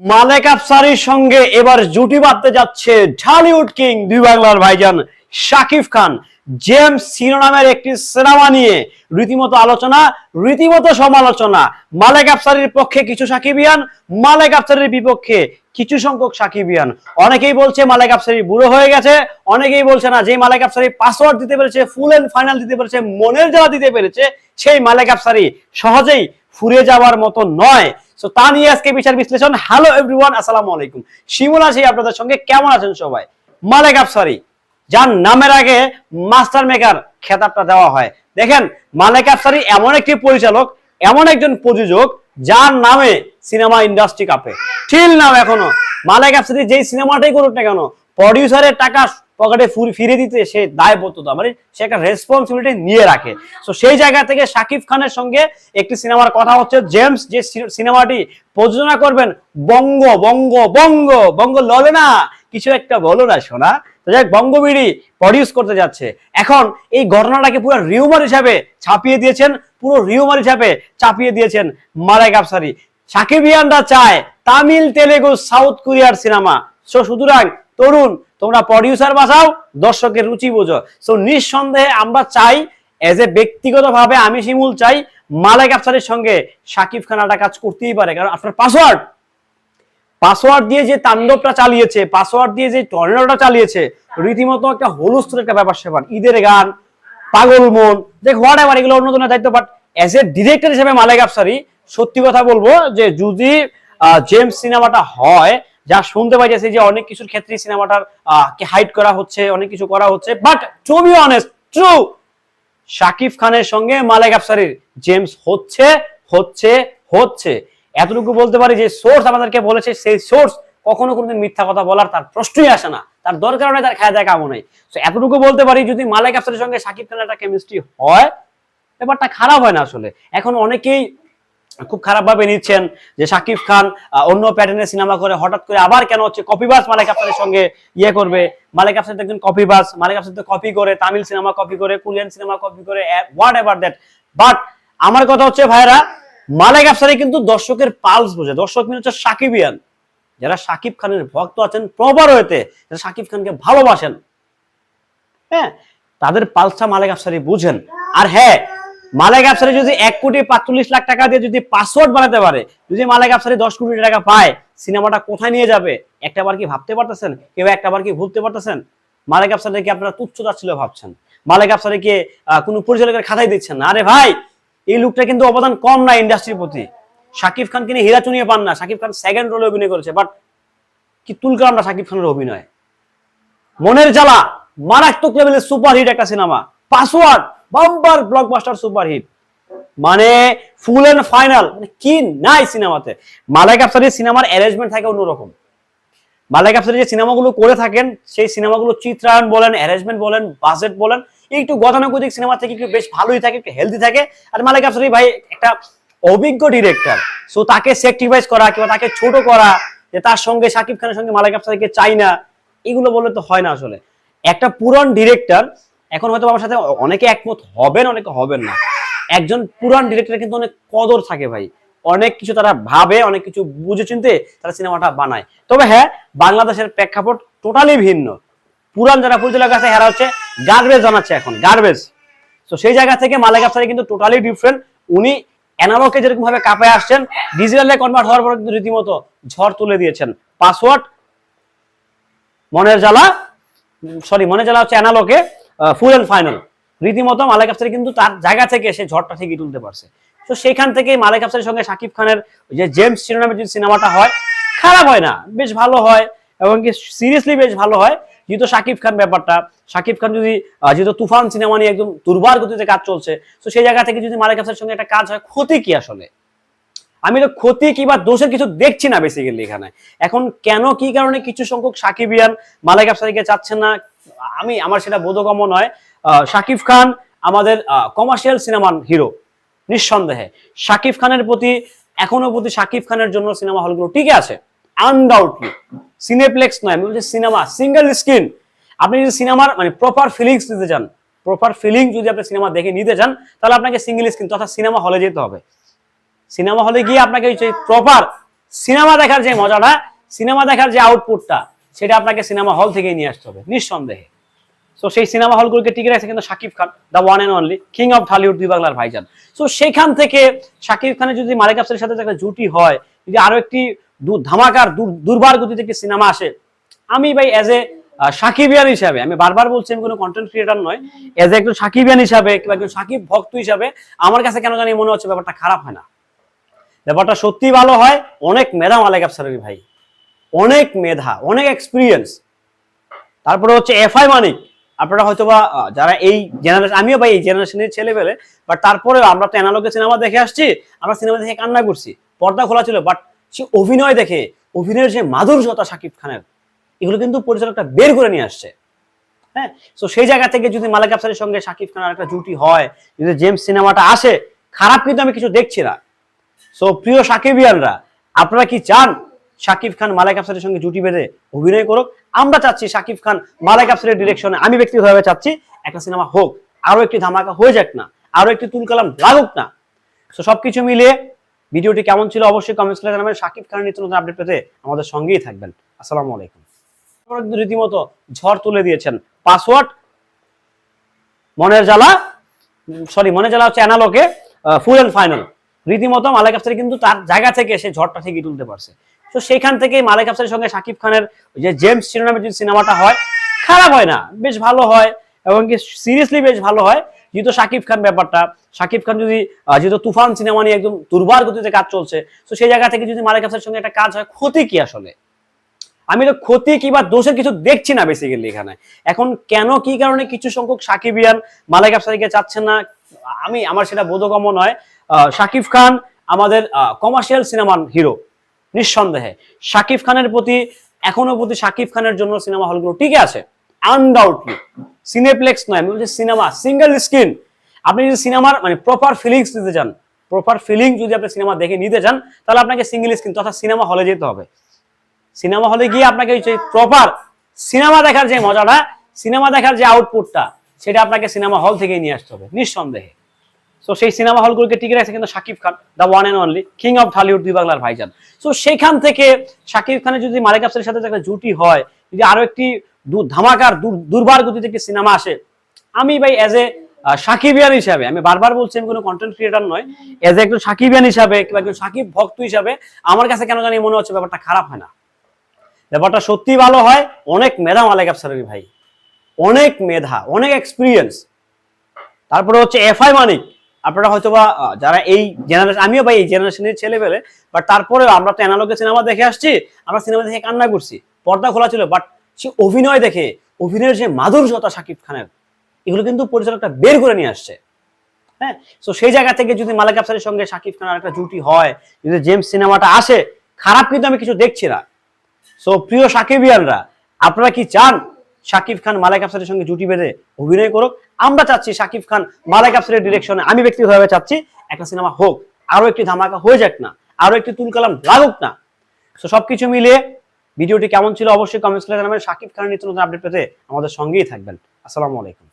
মালেক আফসারির সঙ্গে এবার জুটি বাঁধতে যাচ্ছে ঢালিউড কিং দুই বাংলার ভাইজান শাকিব খান। জেমস শিরোনামের একটি সিনেমা নিয়ে রীতিমতো আলোচনা, রীতিমতো সমালোচনা। মালেক আফসারির পক্ষে কিছু সাকিবিয়ান, মালেক আফসারির বিপক্ষে কিছু সংখ্যক সাকিবিয়ান। অনেকেই বলছে মালেক আফসারি বুড়ো হয়ে গেছে, অনেকেই বলছে না যে মালেক আফসারি পাসওয়ার্ড দিতে পেরেছে ফুল এন্ড ফাইনাল দিতে পেরেছে, মনের জ্বালা দিতে পেরেছে, সেই মালেক আফসারি সহজেই ফুরে যাওয়ার মতো নয়। সো তা নিয়ে আজকে বিচার বিশ্লেষণ। হ্যালো এভরিওয়ান আসসালামু আলাইকুম। শিমুল আছি আপনাদের সঙ্গে। কেমন আছেন সবাই? মালেক আফসারি যার নামের আগে মাস্টার মেকার খেতাবটা দেওয়া হয়। দেখেন, মালেক আফসারি এমন একটি পরিচালক, এমন একজন প্রযোজক, যার নামে সিনেমা ইন্ডাস্ট্রি কাঁপে। ঠিক নাম এখনও। মালেক আফসারি যেই সিনেমাটাই করুক না কেন প্রডিউসারের টাকা পকেটে ফুর- দিতে সে দায়বদ্ধতা মানে সে একটা রেসপন্সিবিলিটি নিয়ে রাখে। তো সেই জায়গা থেকে শাকিব খানের সঙ্গে একটি সিনেমার কথা হচ্ছে, জেমস যে সিনেমাটি প্রযোজনা করবেন, বঙ্গ বঙ্গ বঙ্গ বঙ্গ ললে না, কিছু একটা বলো না শোনা তো যাই বঙ্গবিড়ি প্রডিউস করতে যাচ্ছে। এখন এই ঘটনাটাকে পুরো রিউমার হিসাবে ছাপিয়ে দিয়েছেন, পুরো রিউমার হিসাবে চাপিয়ে দিয়েছেন মালাইক আফসারি সাকিবিয়ানরা চায় তামিল, তেলেগু, সাউথ কোরিয়ার সিনেমা। সো সুতরাং তরুণ, তোমরা প্রডিউসার বাঁচাও দর্শকের রুচি বোঝো। সো নিঃসন্দেহে আমরা চাই এজ এ ব্যক্তিগতভাবে আমি শিমুল চাই মালাইক আফসারের সঙ্গে সাকিব খান একটা কাজ করতেই পারে। কারণ আপনার পাসওয়ার্ড পাসওয়ার্ড দিয়ে যে তাণ্ডবটা চালিয়েছে পাসওয়ার্ড দিয়ে যে টর্নেডোটা চালিয়েছে, রীতিমতো একটা হলুস্থুল একটা ব্যাপার সেবার ঈদের গান, পাগল মন দেখ হোয়াট এভার এগুলো অন্য জনের দায়িত্ব বাট এজ এ ডিরেক্টর হিসেবে মালেক আফসারি সত্যি কথা বলব যে যদি জেমস সিনেমাটা হয় যা শুনতে পাইতেছি যে অনেক কিছুর ক্ষেত্রে সিনেমাটার কে হাইড করা হচ্ছে, অনেক কিছু করা হচ্ছে but to be honest true Shakib খানের সঙ্গে মালেক আফসারির জেমস হচ্ছে হচ্ছে হচ্ছে। এতটুকু বলতে পারি যে সোর্স আমাদেরকে বলেছে, সেই সোর্স কখনো কোনোদিন মিথ্যা কথা বলার তার প্রশ্নই আসে না। তার দরকার নেই তার খায় দেখা নেই তো এতটুকু বলতে পারি যদি মালেক আফসারের সঙ্গে শাকিব খানের একটা কেমিস্ট্রি হয়, ব্যাপারটা খারাপ হয় না আসলে। এখন অনেকেই খুব খারাপ ভাবে নিচ্ছেন যে শাকিব খান অন্য প্যাটার্নের সিনেমা করে, হঠাৎ করে আবার কেন হচ্ছে কপিবাস মালিক আফসারের সঙ্গে ইয়ে করবে? মালিক আফসার তো একজন কপিবাস মালিক আফসার তো কপি করে, তামিল সিনেমা কপি করে, কোরিয়ান সিনেমা কপি করে হোয়াট এভার দ্যাট বাট আমার কথা হচ্ছে ভাইরা মালিক আফসারি কিন্তু দর্শকের পালস বোঝে। দর্শক মানে হচ্ছে সাকিবিয়ান। যারা শাকিব খানের ভক্ত আছেন প্রপার হয়েতে যারা শাকিব খানকে ভালোবাসেন। হ্যাঁ তাদের পালসটা মালেক আফসারি বুঝেন। আর হ্যাঁ মালেক আফসারি যদি এক কোটি পাঁচচল্লিশ লাখ টাকা দিয়ে যদি পাসওয়ার্ড বানাতে পারে, যদি মালেক আফসারি দশ কোটি টাকা পায়, সিনেমাটা কোথায় নিয়ে যাবে? একটা বার কি ভাবতে পারতেছেন? কেউ একটা বার কি ভুলতে পারতেছেন? মালেক আফসারিকে আপনারা তুচ্ছ ছিল ভাবছেন। মালেক আফসারিকে কোনো পরিচালকের খাতাই দিচ্ছেন না। আরে ভাই, এই লোকটা কিন্তু অবদান কম না ইন্ডাস্ট্রির প্রতি। শাকিব খান কিনে হীরা চুনিয়ে পান না। শাকিব খান সেকেন্ড রোলে অভিনয় করেছে বাট কি তুলকাম না শাকিব খানের অভিনয়? মনের জ্বালা, মারাত্মক লেভেলের সুপারহিট একটা cinema password bumper blockbuster superhit মানে ফুল এন্ড ফাইনাল কি নাই সিনেমাতে মালাইক আফসারির সিনেমার অ্যারেঞ্জমেন্ট থাকে অন্যরকম। মালাইক আফসারি যে সিনেমাগুলো করে থাকেন, সেই সিনেমাগুলো চিত্রায়ন বলেন অ্যারেঞ্জমেন্ট বলেন বাজেট বলেন, একটু গতানুগতিক সিনেমা থেকে একটু বেশ ভালোই থাকে, একটু হেলদি থাকে। আর মালাইক আফসারি ভাই একটা অভিজ্ঞ ডিরেক্টর সো তাকে স্যাক্রিফাইস করা কিংবা তাকে ছোট করা, যে তার সঙ্গে শাকিব খানের সঙ্গে মালাইক আফসারিকে চাই না এগুলো বললে তো হয় না আসলে। একটা পুরান ডিরেক্টর এখন হয়তো আমার সাথে অনেকে একমত হবেন, অনেকে হবেন না। একজন পুরান ডিরেক্টর কিন্তু অনেক কদর থাকে ভাই। অনেক কিছু তারা ভাবে, অনেক কিছু বুঝে চিনতে তারা সিনেমাটা বানায়। তবে হ্যাঁ বাংলাদেশের প্রেক্ষাপট টোটালি ভিন্ন। পুরান যারা পরিচালক আছে, এরা হচ্ছে গার্বেজ জানাচ্ছে এখন গার্বেজ তো সেই জায়গা থেকে মালেক আফসারি কিন্তু টোটালি ডিফারেন্ট উনি অ্যানালগে যেরকম ভাবে কাঁপে আসছেন ডিজিটালে কনভার্ট হওয়ার পর কিন্তু রীতিমতো ঝড় তুলে দিয়েছেন। পাসওয়ার্ড মনের জ্বালা সরি মনে জ্বালা হচ্ছে অ্যানালগে ফুল এন্ড ফাইনাল রীতিমতো মালেক আফসারি কিন্তু তার জায়গা থেকে সে ঝড়টা ঠিকই তুলতে পারছে। তো সেখান থেকে মালেক আফসারির সঙ্গে শাকিব খানের যে জেমস শিরোনামে যদি সিনেমাটা হয়, খারাপ হয় না, বেশ ভালো হয় এবং কি সিরিয়াসলি বেশ ভালো হয়। যেহেতু শাকিব খান ব্যাপারটা, শাকিব খান যদি যেহেতু তুফান সিনেমা নিয়ে একদম দুর্বার গতিতে কাজ চলছে, তো সেই জায়গা থেকে যদি মালেক আফসারের সঙ্গে একটা কাজ হয়, ক্ষতি কি আসলে? আমি তো ক্ষতি কিংবা দোষের কিছু দেখছি না বেসিক্যালি এখানে। এখন কেন কি কারণে কিছু সংখ্যক সাকিবিয়ান মালেক আফসারিকে চাচ্ছেন না আমি, আমার সেটা বোধগম্য নয়। শাকিব খান আমাদের কমার্শিয়াল সিনেমান হিরো নিঃসন্দেহে। শাকিব খানের প্রতি, এখনও প্রতি শাকিব খানের জন্য সিনেমা হলগুলো টিকে আছে। আনডাউটলি সিনেপ্লেক্স নয়, আমি বলছি সিনেমা সিঙ্গেল স্ক্রিন আপনি যদি সিনেমার মানে প্রপার ফিলিংস নিতে চান প্রপার ফিলিং যদি আপনি সিনেমা দেখে নিতে চান, তাহলে আপনাকে সিঙ্গেল স্ক্রিন তথা সিনেমা হলে যেতে হবে। সিনেমা হলে গিয়ে আপনাকে প্রপার সিনেমা দেখার যে মজাটা সিনেমা দেখার যে আউটপুটটা সেটা আপনাকে সিনেমা হল থেকেই নিয়ে আসতে হবে, নিঃসন্দেহে। সো সেই সিনেমা হলগুলোকে টিকে রাখছে কিন্তু Shakib Khan the one and only king of Dhallywood দুই বাংলার ভাইজান। সো সেখান থেকে শাকিব খানের যদি মালিক আফসারের সাথে একটা জুটি হয়, যদি আরও একটি ধামাকার দুর্বার গতিতে একটি সিনেমা আসে, আমি ভাই অ্যাজ এ সাকিবিয়ান হিসাবে, আমি বারবার বলছি আমি কোনো কন্টেন্ট ক্রিয়েটার নয় এজ এ একজন সাকিবিয়ান হিসাবে কিংবা একজন সাকিব ভক্ত হিসাবে, আমার কাছে কেন জানি মনে হচ্ছে ব্যাপারটা খারাপ হয় না। ব্যাপারটা সত্যি ভালো হয়, অনেক মেধা মালিক আফসারের ভাই। অনেক মেধা, অনেক এক্সপিরিয়েন্স তারপরে হচ্ছে এফআই মানিক আপনারা হয়তো বা যারা এই জেনারেশন আমিও ভাই এই জেনারেশনের ছেলে পেলে বাট তারপরেও আমরা তো অ্যানালগে সিনেমা দেখে আসছি, আমরা সিনেমা দেখে কান্না করছি, পর্দা খোলা ছিল বাট সে অভিনয় দেখে, অভিনয়ের যে মাধুর্যতা শাকিব খানের, এগুলো কিন্তু পরিচালকটা বের করে নিয়ে আসছে। হ্যাঁ? তো সেই জায়গা থেকে যদি মালিক আফসারের সঙ্গে শাকিব খানের একটা জুটি হয়, যদি জেমস সিনেমাটা আসে, খারাপ কিন্তু আমি কিছু দেখছি না। সো প্রিয় সাকিবিয়ানরা আপনারা কি চান শাকিব খান, মালাইক আফসারের সঙ্গে জুটি বেঁধে অভিনয় করুক। আমরা চাচ্ছি শাকিব খান, মালাইক আফসারের ডিরেকশনে আমি ব্যক্তিগতভাবে চাচ্ছি একটা সিনেমা হোক। আরও একটি ধামাকা হয়ে যাক না। আরও একটি তুলকালাম লাগুক না। তো সবকিছু মিলিয়ে ভিডিওটি কেমন ছিল অবশ্যই কমেন্টস করে জানাবেন। শাকিব খানের নিত্য নতুন আপডেট পেতে আমাদের সঙ্গেই থাকবেন। আসসালামু আলাইকুম। রীতিমতো ঝড় তুলে দিয়েছেন। পাসওয়ার্ড মনের জ্বালা সরি মনের জ্বালা হচ্ছে অ্যানালোকে ফুল অ্যান্ড ফাইনাল রীতিমতো মালিক আফসারি কিন্তু তার জায়গা থেকে সে ঝড়টা ঠিকই তুলতে পারছে। তো সেখান থেকে মালিক আফসারের সঙ্গে শাকিব খানের যে জেমস শিরোনামের যে সিনেমাটা হয়, খারাপ হয় না, বেশ ভালো হয় এবং কি সিরিয়াসলি বেশ ভালো হয়। যেহেতু শাকিব খান ব্যাপারটা, শাকিব খান যদি যেহেতু তুফান সিনেমা নিয়ে একদম দুর্বার গতিতে কাজ চলছে, তো সেই জায়গা থেকে যদি মালিক আফসারের সঙ্গে একটা কাজ হয়, ক্ষতি কি আসলে? আমি তো ক্ষতি কিংবা দোষের কিছু দেখছি না বেসিক্যালি এখানে। এখন কেন, কি কারণে কিছু সংখ্যক সাকিবিয়ান মালিক আফসারিকে চাচ্ছেন না, আমি, আমার সেটা বোধগম্য নয়। শাকিব খান আমাদের কমার্শিয়াল সিনেমার হিরো নিঃসন্দেহে। শাকিব খানের প্রতি, এখনও প্রতি শাকিব খানের জন্য সিনেমা হলগুলো টিকে আছে। আনডাউটলি সিনেপ্লেক্স নয়, আমি বলছি সিনেমা সিঙ্গেল স্ক্রিন আপনি যদি সিনেমার মানে প্রপার ফিলিংস নিতে চান প্রপার ফিলিং যদি আপনি সিনেমা দেখে নিতে চান, তাহলে আপনাকে সিঙ্গেল স্ক্রিন তথা সিনেমা হলে যেতে হবে। সিনেমা হলে গিয়ে আপনাকে প্রপার সিনেমা দেখার যে মজাটা, সিনেমা দেখার যে আউটপুটটা সেটা আপনাকে সিনেমা হল থেকেই নিয়ে আসতে হবে, নিঃসন্দেহে। সো সেই সিনেমা হলগুলোকে টিকে রাখছে কিন্তু Shakib Khan the one and only king of Dhallywood দুই বাংলার ভাইজান। সো সেখান থেকে শাকিব খানের যদি মালিক আফসারের সাথে একটা জুটি হয়, যদি আরও একটি ধামাকার দুর্বার গতিতে একটি সিনেমা আসে, আমি ভাই অ্যাজ এ সাকিবিয়ান হিসাবে, আমি বারবার বলছি আমি কোনো কন্টেন্ট ক্রিয়েটার নয় এজ এ একজন সাকিবিয়ান হিসাবে কিংবা একজন সাকিব ভক্ত হিসাবে, আমার কাছে কেন জানি মনে হচ্ছে ব্যাপারটা খারাপ হয় না। ব্যাপারটা সত্যি ভালো হয়, অনেক মেধা মালিক আফসারের ভাই। অনেক মেধা, অনেক এক্সপিরিয়েন্স তারপরে হচ্ছে এফআই মানিক। আপনারা হয়তো বা যারা এই জেনারেশন আমিও ভাই এই জেনারেশনের ছেলে পেলে বাট তারপরেও আমরা তো অ্যানালগে সিনেমা দেখে আসছি, আমরা সিনেমা দেখে কান্না করছি, পর্দা খোলা ছিল বাট সে অভিনয় দেখে, অভিনয়ের যে মাধুর্যতা শাকিব খানের, এগুলো কিন্তু পরিচালকটা বের করে নিয়ে আসছে। হ্যাঁ? তো সেই জায়গা থেকে যদি মালিক আফসারের সঙ্গে শাকিব খানের একটা জুটি হয়, যদি জেমস সিনেমাটা আসে, খারাপ কিন্তু আমি কিছু দেখছি না। সো প্রিয় সাকিবিয়ানরা, আপনারা কি চান শাকিব খান, মালাইক আফসারের সঙ্গে জুটি বেঁধে অভিনয় করুক। আমরা চাচ্ছি শাকিব খান, মালাইক আফসারের ডিরেকশনে আমি ব্যক্তিগতভাবে চাচ্ছি একটা সিনেমা হোক। আরও একটি ধামাকা হয়ে যাক না। আরও একটি তুলকালাম লাগুক না। তো সবকিছু মিলিয়ে ভিডিওটি কেমন ছিল অবশ্যই কমেন্টস করে জানাবেন। শাকিব খানের নিত্য নতুন আপডেট পেতে আমাদের সঙ্গেই থাকবেন। আসসালামু আলাইকুম।